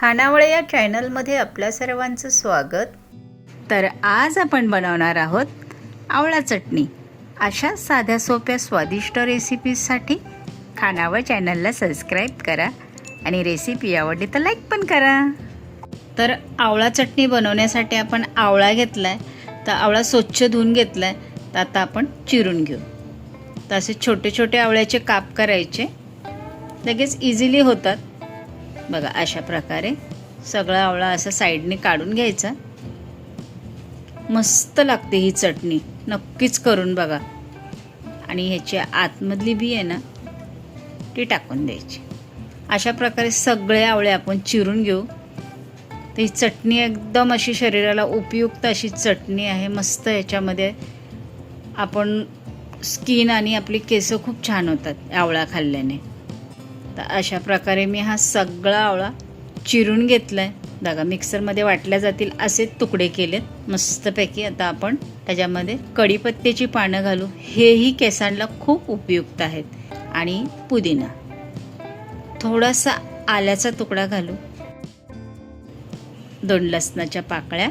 खानावळे या चॅनलमध्ये आपल्या सर्वांचं स्वागत. तर आज आपण बनवणार आहोत आवळा चटणी. अशा साध्या सोप्या स्वादिष्ट रेसिपीजसाठी खानावळ चॅनलला सबस्क्राईब करा आणि रेसिपी आवडली तर लाईक पण करा. तर आवळा चटणी बनवण्यासाठी आपण आवळा घेतला आहे तर आवळा स्वच्छ धुवून घेतला आहे तर आता आपण चिरून घेऊ. तर असे छोटे छोटे आवळ्याचे काप करायचे. लगेच इझिली होतात. बघा अशा प्रकारे सगळा आवळा असा साईडने काढून घ्यायचा. मस्त लागते ही चटणी. नक्कीच करून बघा. आणि ह्याची आतमधली बी आहे ना ती टाकून द्यायची. अशा प्रकारे सगळे आवळे आपण चिरून घेऊ. तर ही चटणी एकदम अशी शरीराला उपयुक्त अशी चटणी आहे. मस्त ह्याच्यामध्ये आपण स्किन आणि आपली केस खूप छान होतात आवळा खाल्ल्याने. तर अशा प्रकारे मी हा सगळा आवळा चिरून घेतला आहे बघा मिक्सरमध्ये वाटल्या जातील असे तुकडे केलेत. मस्तपैकी आता आपण त्याच्यामध्ये कढीपत्त्याची पानं घालू. हेही केसांना खूप उपयुक्त आहेत. आणि पुदिना. थोडासा आल्याचा तुकडा घालू. दोन लसणाच्या पाकळ्या.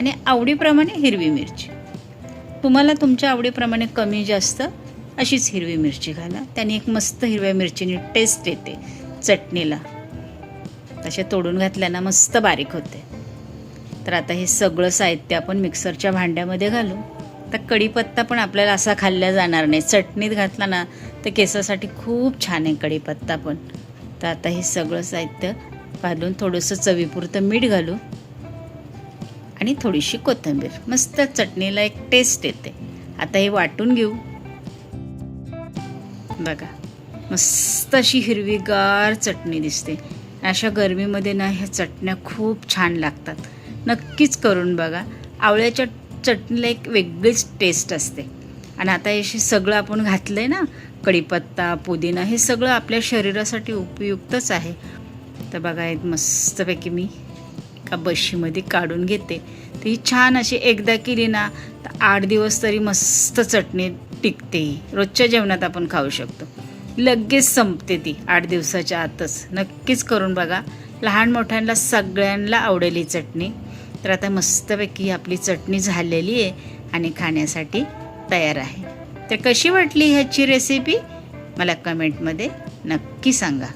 आणि आवडीप्रमाणे हिरवी मिरची. तुम्हाला तुमच्या आवडीप्रमाणे कमी जास्त अशीच हिरवी मिरची घाला. त्याने एक मस्त हिरव्या मिरचीने टेस्ट येते चटणीला. तसे तोडून घातल्यानं मस्त बारीक होते. तर आता हे सगळं साहित्य आपण मिक्सरच्या भांड्यामध्ये घालू. तर कढीपत्ता पण आपल्याला असा खाल्ला जाणार नाही. चटणीत घातला ना तर केसासाठी खूप छान आहे कढीपत्ता पण. तर आता हे सगळं साहित्य घालून थोडंसं चवीपुरतं मीठ घालू. आणि थोडीशी कोथिंबीर. मस्त चटणीला एक टेस्ट येते. आता हे वाटून घेऊ. बघा मस्त अशी हिरवीगार चटणी दिसते. अशा गरमीमध्ये ना ह्या चटण्या खूप छान लागतात. नक्कीच करून बघा. आवळ्याच्या चटणीला एक वेगळीच टेस्ट असते. आणि आता हे सगळं आपण घातलं आहे ना कढीपत्ता पुदिना हे सगळं आपल्या शरीरासाठी उपयुक्तच आहे. तर बघा एक मस्तपैकी मी एका बशीमध्ये काढून घेते. तर ही छान अशी एकदा केली ना तर आठ दिवस तरी मस्त चटणी टिकते. ही रोजच्या जेवणात आपण खाऊ शकतो. लगेच संपते ती आठ दिवसाच्या आतच. नक्कीच करून बघा. लहान मोठ्यांना सगळ्यांना आवडेल ही चटणी. तर आता मस्तपैकी आपली चटणी झालेली आहे आणि खाण्यासाठी तयार आहे. तर कशी वाटली ह्याची रेसिपी मला कमेंटमध्ये नक्की सांगा.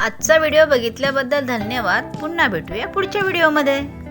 आजचा व्हिडिओ बघितल्याबद्दल धन्यवाद. पुन्हा भेटूया पुढच्या व्हिडिओमध्ये.